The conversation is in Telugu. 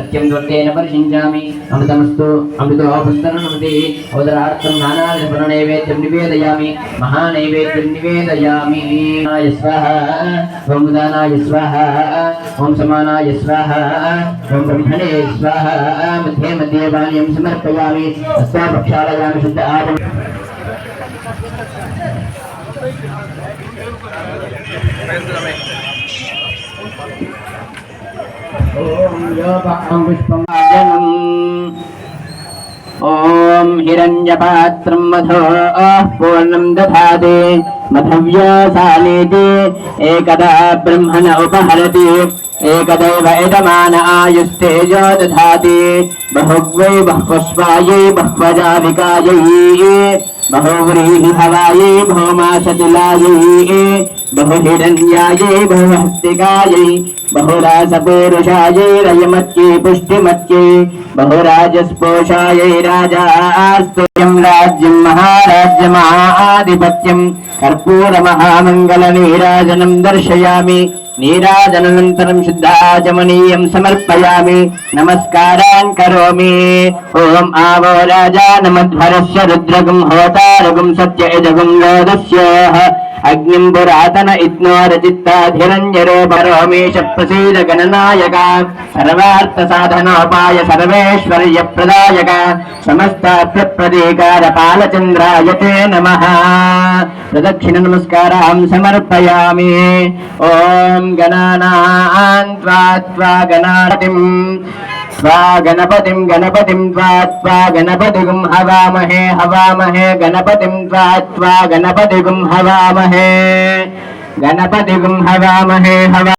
సత్యం దొట్టేన పరిశించామి. అమృతమస్తు అమృతోపస్తరణమతి అవదరార్థం నానావిధ నైవేద్యం నివేదయామి. మహానైవేద్యం నివేదయామి. నాయ స్వాహ. ఓం ఉదానాయ స్వాహ. ఓం సమానాయ స్వాహ. ఓం బ్రహ్మణే స్వాహ. మధ్యే మధ్యే పానీయం సమర్పయామి. అస్తా ప్రక్షాళయామి శుద్ధ ఆప Thank you. ॐ हिरण्यपात्रं मधो पूर्णं दधाति मधव्योसानीति एकदा ब्रह्मण उपहरति एकदैव यजमान आयुस्तेजो दधाति बहुग्वै बह्वस्वायै बह्वजाविकायै बहुव्रीहि हवायै भौमाशतिलायै बहुहिरण्यायै बहुहस्तिकायै बहुरासपूरुषायै रयमत्यै पुष्टिमत्यै बहुराजस्पोषायै राजास्तुयं राज्यं, महाराज्यमाधिपत्यं, कर्पूरमहामङ्गलनीराजनं दर्शयामि नीराजनन्तरं शुद्धाचमनीयं समर्पयामि, नमस्कारान् करोमि। ॐ आवो राजा नमध्वरस्य रुद्रगुं होतारगुं सत्ययजगुं लोदस्योः। అగ్నిం పురాతన ఇత్నో రచిత్తాధిరంజరోపరోమేష ప్రసీద గణనాయక సర్వార్థ సాధనోపాయ సర్వేశ్వర్య ప్రదాయక సమస్త ప్రతీకార పాలచంద్రాయ నమ. ప్రదక్షిణ నమస్కారం సమర్పయామి. ఓం గణనా గణారతిం. స్వా గణపతిం గణపతిం త్వా గణపతిగుం హవామహే హవామహే గణపతిం త్వా గణపతిగుం హవామహే గణపతిగుం హవామహే హవా